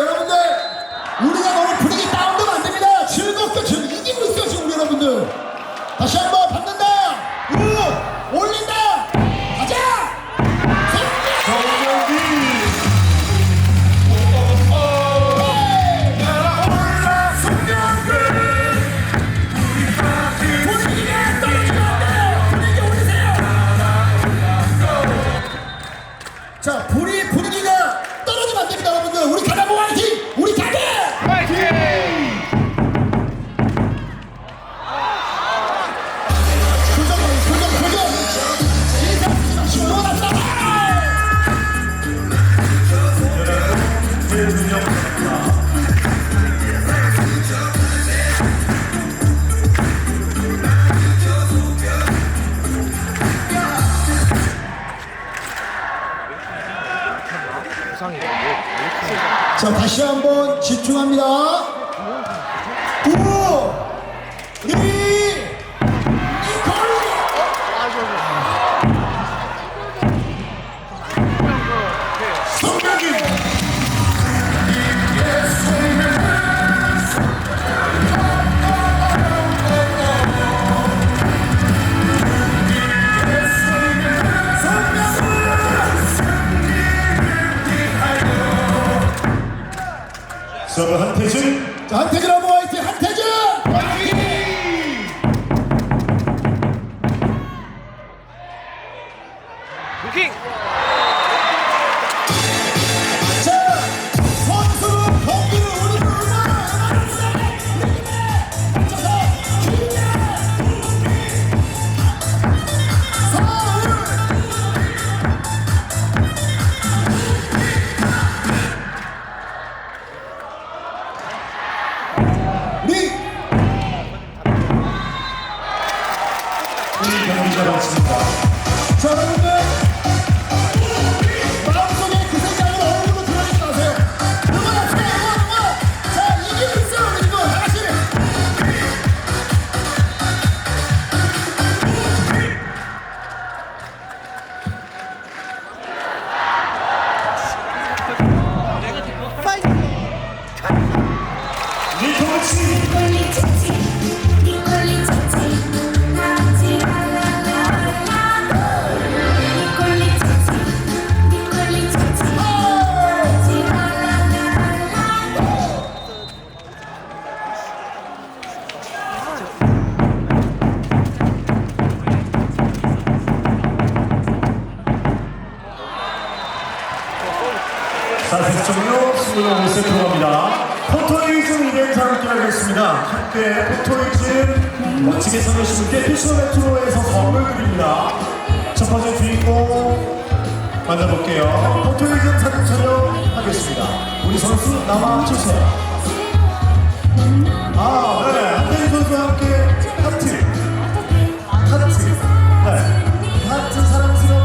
여러분들. 우리가 너무 분위기 다운되면 안 됩니다. 즐겁게 즐 이기고 있어 지금 우리 여러분들. 다시 한번 받는다. 우 올린다. 가자. 자, 분위, 분위기가 떨어지면 안 됩니다, 여러분들. 우리 자, 다시 한번 집중합니다. 9, 2, 서브 한태준 자, 한태준 한번 화이팅! 한태준! 화이팅! 루킹 이 경기가 마칩니다. 자, 여러분들 마음속에 그 생각을 얼굴로 드러내지 마세요. 응원하세요, 응원, 응원. 자, 이기고 있어요, 우리 지금 하나씩. 니코치 니콜리 치치 자, 대쪽으로 스물다섯 세 들어갑니다. 포토이즘 이벤트 함께 하겠습니다. 함께 포토이즘 멋지게 참여해주신 피셔 레트로에서 선물 드립니다. 첫 번째 주인공 만나볼게요. 포토이즘 사진 촬영 하겠습니다. 우리 선수 남아주세요. 아,